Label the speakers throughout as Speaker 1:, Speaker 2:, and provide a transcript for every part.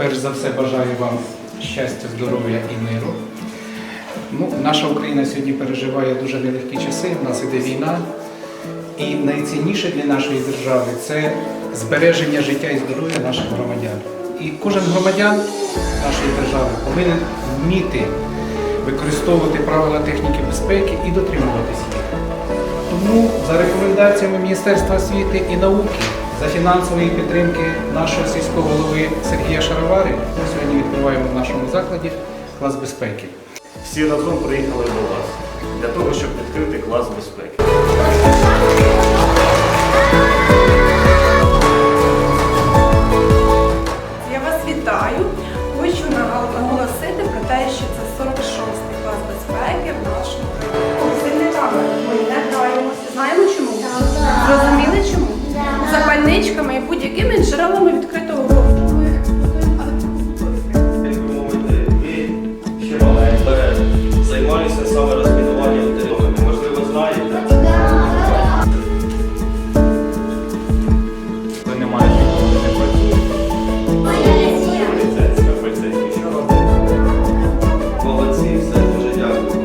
Speaker 1: перш за все бажаю вам щастя, здоров'я і миру. Ну, наша Україна сьогодні переживає дуже нелегкі часи, в нас іде війна. І найцінніше для нашої держави це збереження життя і здоров'я наших громадян. І кожен громадян нашої держави повинен вміти використовувати правила техніки безпеки і дотримуватися їх. Тому за рекомендаціями Міністерства освіти і науки за фінансової підтримки нашого сільського голови Сергія Шаровари ми сьогодні відкриваємо в нашому закладі клас безпеки.
Speaker 2: Всі разом приїхали до вас для того, щоб відкрити клас безпеки.
Speaker 3: табличками і будь-якими джерелами відкритого доступу. Займаюся саме розмінуванням території. Можливо, знаєте. Ви не маєте не працюєте. Поліцейська, поліцейська. Що
Speaker 2: робити? Молодці, все дуже дякую.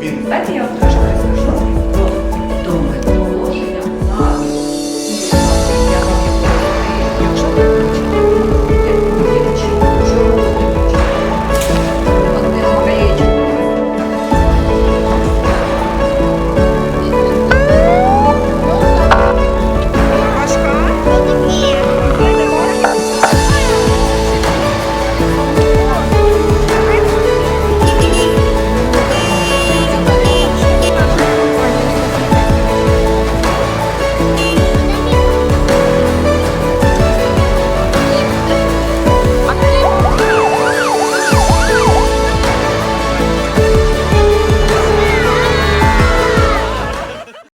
Speaker 2: Він. Так я